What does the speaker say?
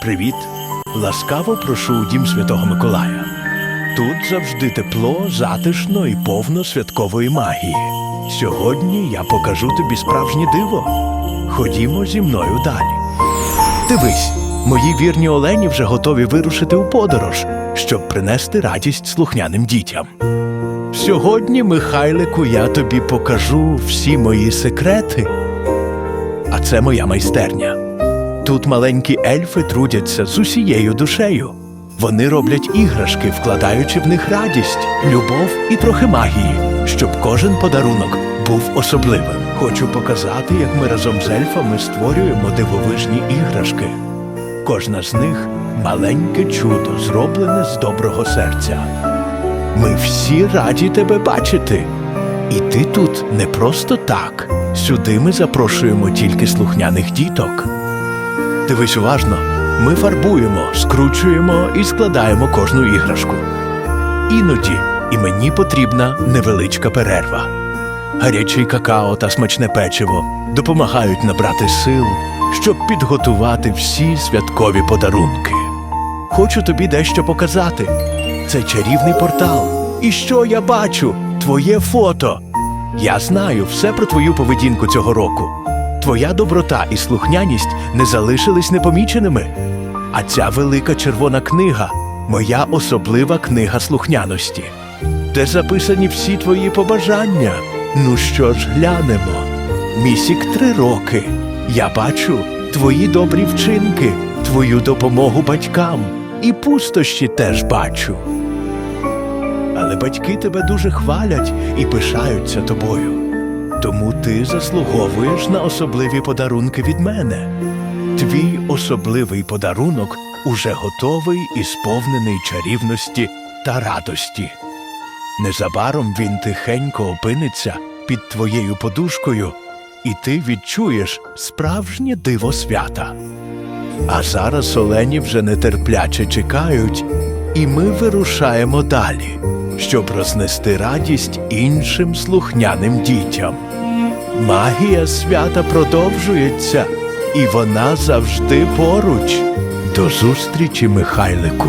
Привіт! Ласкаво прошу у дім Святого Миколая. Тут завжди тепло, затишно і повно святкової магії. Сьогодні я покажу тобі справжнє диво. Ходімо зі мною далі. Дивись, мої вірні олені вже готові вирушити у подорож, щоб принести радість слухняним дітям. Сьогодні, Михайлику, я тобі покажу всі мої секрети. А це моя майстерня. Тут маленькі ельфи трудяться з усією душею. Вони роблять іграшки, вкладаючи в них радість, любов і трохи магії, щоб кожен подарунок був особливим. Хочу показати, як ми разом з ельфами створюємо дивовижні іграшки. Кожна з них маленьке чудо, зроблене з доброго серця. Ми всі раді тебе бачити. І ти тут не просто так. Сюди ми запрошуємо тільки слухняних діток. Дивись уважно, ми фарбуємо, скручуємо і складаємо кожну іграшку. Іноді і мені потрібна невеличка перерва. Гарячий какао та смачне печиво допомагають набрати сил, щоб підготувати всі святкові подарунки. Хочу тобі дещо показати. Це чарівний портал. І що я бачу? Твоє фото. Я знаю все про твою поведінку цього року. Твоя доброта і слухняність не залишились непоміченими. А ця велика червона книга моя особлива книга слухняності, де записані всі твої побажання. Ну що ж, глянемо. Місік три роки. Я бачу твої добрі вчинки, твою допомогу батькам і пустощі теж бачу. Але батьки тебе дуже хвалять і пишаються тобою. Тому ти заслуговуєш на особливі подарунки від мене. Твій особливий подарунок уже готовий і сповнений чарівності та радості. Незабаром він тихенько опиниться під твоєю подушкою, і ти відчуєш справжнє диво свята. А зараз олені вже нетерпляче чекають, і ми вирушаємо далі, щоб рознести радість іншим слухняним дітям. Магія свята продовжується, і вона завжди поруч. До зустрічі, Михайлику.